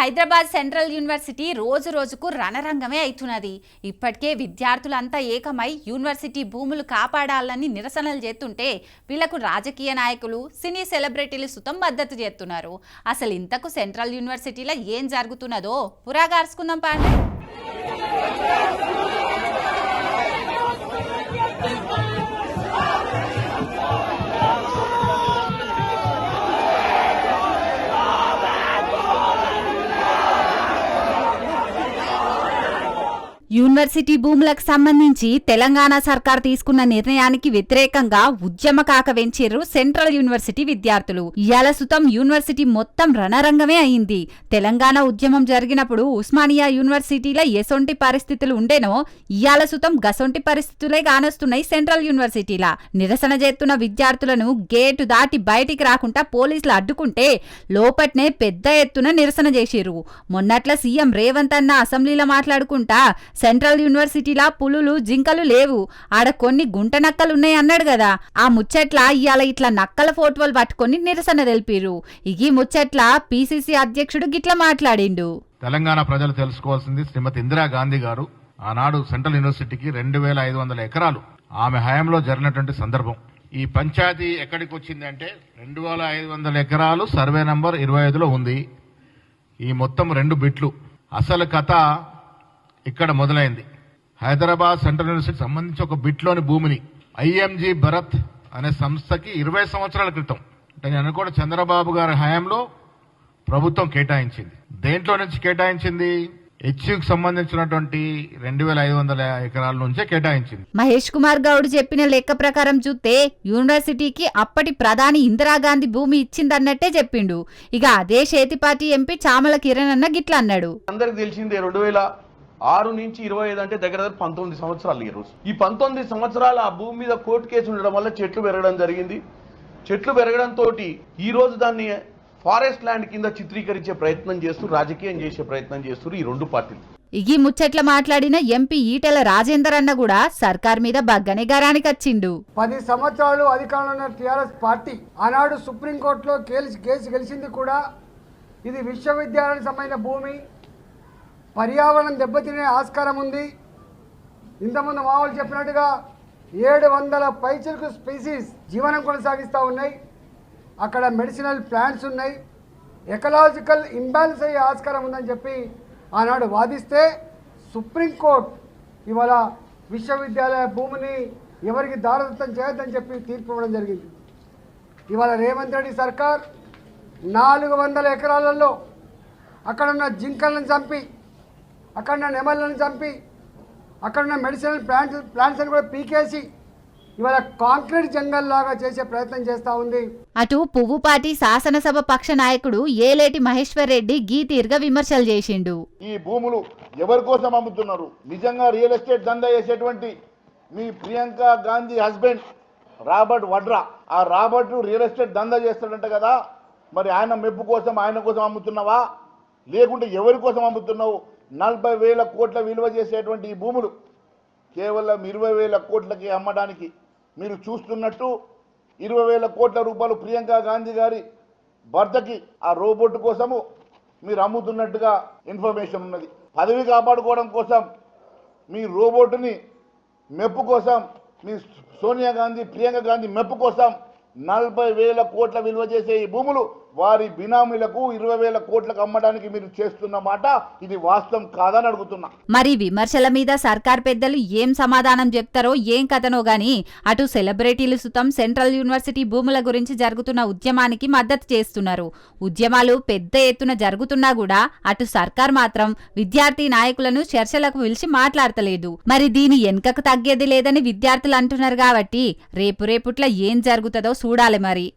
Hyderabad central university రోజు రోజుకు రణరంగమే అవుతున్నది. ఇప్పటికే విద్యార్థులంతా ఏకమై యూనివర్సిటీ భూములు కాపాడాలని నిరసనలు చేస్తుంటే వీళ్ళకు రాజకీయ నాయకులు సినీ సెలబ్రిటీలు సుతం మద్దతు చేస్తున్నారు. అసలు ఇంతకు సెంట్రల్ యూనివర్సిటీలో ఏం జరుగుతున్నదో పురాగార్చుకుందాం పాండే. యూనివర్సిటీ భూములకు సంబంధించి తెలంగాణ సర్కార్ తీసుకున్న నిర్ణయానికి వ్యతిరేకంగా ఉద్యమ కాక వెంచిర్రు సెంట్రల్ యూనివర్సిటీ విద్యార్థులు. ఇయాల సుతం యూనివర్సిటీ మొత్తం రణరంగమే అయింది. తెలంగాణ ఉద్యమం జరిగినప్పుడు ఉస్మానియా యూనివర్సిటీల ఎసొంటి పరిస్థితులు ఉండేనో ఇయాల సుతం గసొంటి పరిస్థితులే కానొస్తున్నాయి సెంట్రల్ యూనివర్సిటీలా. నిరసన చేస్తున్న విద్యార్థులను గేటు దాటి బయటికి రాకుండా పోలీసులు అడ్డుకుంటే లోపట్నే పెద్ద ఎత్తున నిరసన చేసిర్రు. మొన్నట్ల సీఎం రేవంత్ అన్న అసెంబ్లీలో మాట్లాడుకుంటా సెంట్రల్ యూనివర్సిటీలా పులులు జింకలు లేవు. ఆడ కొన్ని గుంట నక్కలు ఉన్నాయి అన్నాడు కదా ఆ ముచ్చట్ల ఇవాళ ఇట్లా నక్కల ఫోటోలు పట్టుకొని నిరసన తెలిపిరు ఈ ముచ్చట్ల పిసిసి అధ్యక్షుడు గిట్ల మాట్లాడిండు. తెలంగాణ ప్రజలు తెలుసుకోవాల్సింది శ్రీమతి ఇందిరాగాంధీ గారు. ఆనాడు సెంట్రల్ యూనివర్సిటీకి రెండు వేల ఐదు వందల ఎకరాలు. ఆమె హయాంలో జరిగినటువంటి సందర్భం. ఈ పంచాయతీ ఎక్కడికి వచ్చిందంటే రెండు వేల ఐదు వందల ఎకరాలు సర్వే నంబర్ ఇరవై ఐదులో ఉంది. ఈ మొత్తం రెండు బిట్లు. అసలు కథ ఇక్కడ మొదలైంది. హైదరాబాద్ సెంట్రల్ యూనివర్సిటీకి సంబంధించి ఒక బిట్లోని భూమిని ఐఎంజీ భరత్ అనే సంస్థకి ఇరవై సంవత్సరాల క్రితం. అంటే నేను అనుకోవడం చంద్రబాబు గారి హయాంలో ప్రభుత్వం కేటాయించింది. దేంట్లో నుంచి కేటాయించింది? హెచ్యుకి సంబంధించినటువంటి రెండు వేల ఐదు వందల ఎకరాల నుంచే కేటాయించింది. మహేష్ కుమార్ గౌడ్ చెప్పిన లెక్క ప్రకారం చూస్తే యూనివర్సిటీకి అప్పటి ప్రధాని ఇందిరాగాంధీ భూమి ఇచ్చిందన్నట్టే చెప్పిండు. ఇక అదే చేతిపాటి ఎంపీ చామల కిరణ్ అన్న గిట్ల అన్నాడు. అందరికి తెలిసిందే రెండు వేల ఆరు నుంచి ఇరవై ఐదు అంటే దగ్గర దగ్గర పంతొమ్మిది సంవత్సరాలు ఈ రోజు. ఈ పంతొమ్మిది సంవత్సరాలు ఆ భూమి మీద కోర్టు కేసు ఉండడం వల్ల చెట్లు పెరగడం జరిగింది. చెట్లు పెరగడంతో ఈ రోజు దాన్ని ఫారెస్ట్ ల్యాండ్ కింద చిత్రీకరించే ప్రయత్నం చేస్తూ రాజకీయం చేసే ప్రయత్నం చేస్తూ ఈ రెండు పార్టీలు. ఇగి ముచ్చట్ల మాట్లాడిన ఎంపీ ఈటెల రాజేందర్ అన్న కూడా సర్కార్ మీద బగ్గనే గరానికి వచ్చిండు. పది సంవత్సరాలు అధికారంలో ఉన్న టీఆర్ఎస్ పార్టీ ఆనాడు సుప్రీంకోర్టులో కేసు కేసు గెలిచింది కూడా ఇది విశ్వవిద్యాలయానికి సంబంధించిన భూమి. పర్యావరణం దెబ్బతినే ఆస్కారం ఉంది. ఇంతకుముందు మామూలు చెప్పినట్టుగా ఏడు వందల పైచలకు స్పీసీస్ జీవనం కొనసాగిస్తూ ఉన్నాయి. అక్కడ మెడిసినల్ ప్లాంట్స్ ఉన్నాయి. ఎకలాజికల్ ఇంబ్యాలెన్స్ అయ్యే ఆస్కారం ఉందని చెప్పి ఆనాడు వాదిస్తే సుప్రీంకోర్టు ఇవాళ విశ్వవిద్యాలయ భూమిని ఎవరికి దారదత్తం చేయొద్దని చెప్పి తీర్పు ఇవ్వడం జరిగింది. ఇవాళ రేవంత్ రెడ్డి సర్కార్ నాలుగు వందల ఎకరాలలో అక్కడున్న జింకలను చంపి అక్కడున్న నెమళ్ళను చంపి అక్కడున్న మెడిసినల్ ప్లాంట్స్ ప్లాంట్స్ అని కూడా పీకేసి ఇవాళ కాంక్రీట్ జంగల్ లాగా చేసే ప్రయత్నం చేస్తూ ఉంది. అటు పువ్వుపాటి శాసనసభ పక్ష నాయకుడు ఏలేటి మహేశ్వర్ రెడ్డి గీతీర్గా విమర్శలు చేసిండు. ఈ భూములు ఎవరి కోసం అమ్ముతున్నారు? నిజంగా రియల్ ఎస్టేట్ దందా చేసేటువంటి మీ ప్రియాంక గాంధీ హస్బెండ్ రాబర్ట్ వడ్రా ఆ రాబర్ట్ రియల్ ఎస్టేట్ దందా చేస్తాడంట కదా? మరి ఆయన మెప్పు కోసం ఆయన కోసం అమ్ముతున్నావా? లేకుంటే ఎవరి కోసం అమ్ముతున్నావు? నలభై వేల కోట్ల విలువ చేసేటువంటి ఈ భూములు. కేవలం ఇరవై వేల కోట్లకి అమ్మడానికి మీరు చూస్తున్నట్టు ఇరవై వేల కోట్ల రూపాయలు ప్రియాంక గాంధీ గారి భర్తకి ఆ రోబోట్ కోసము మీరు అమ్ముతున్నట్టుగా ఇన్ఫర్మేషన్ ఉన్నది. పదవి కాపాడుకోవడం కోసం మీ రోబోట్ని మెప్పు కోసం మీ సోనియా గాంధీ ప్రియాంక గాంధీ మెప్పు కోసం నలభై వేల కోట్ల విలువ చేసే ఈ భూములు వారి బినామీలకు ఇరవై వేల కోట్లకు అమ్మడానికి మీరు చేస్తున్న మాట ఇది వాస్తవం కాదని అడుగుతున్నా. మరి విమర్శల మీద సర్కార్ పెద్దలు ఏం సమాధానం చెప్తారో ఏం కథనో గాని అటు సెలబ్రిటీలు సుతం సెంట్రల్ యూనివర్సిటీ భూముల గురించి జరుగుతున్న ఉద్యమానికి మద్దతు చేస్తున్నారు. ఉద్యమాలు పెద్ద ఎత్తున జరుగుతున్నా కూడా అటు సర్కార్ మాత్రం విద్యార్థి నాయకులను చర్చలకు పిలిచి మాట్లాడతలేదు. మరి దీని వెనుకకు తగ్గేది లేదని విద్యార్థులు అంటున్నారు కాబట్టి రేపు రేపుట్ల ఏం జరుగుతుందో చూడాలి మరి.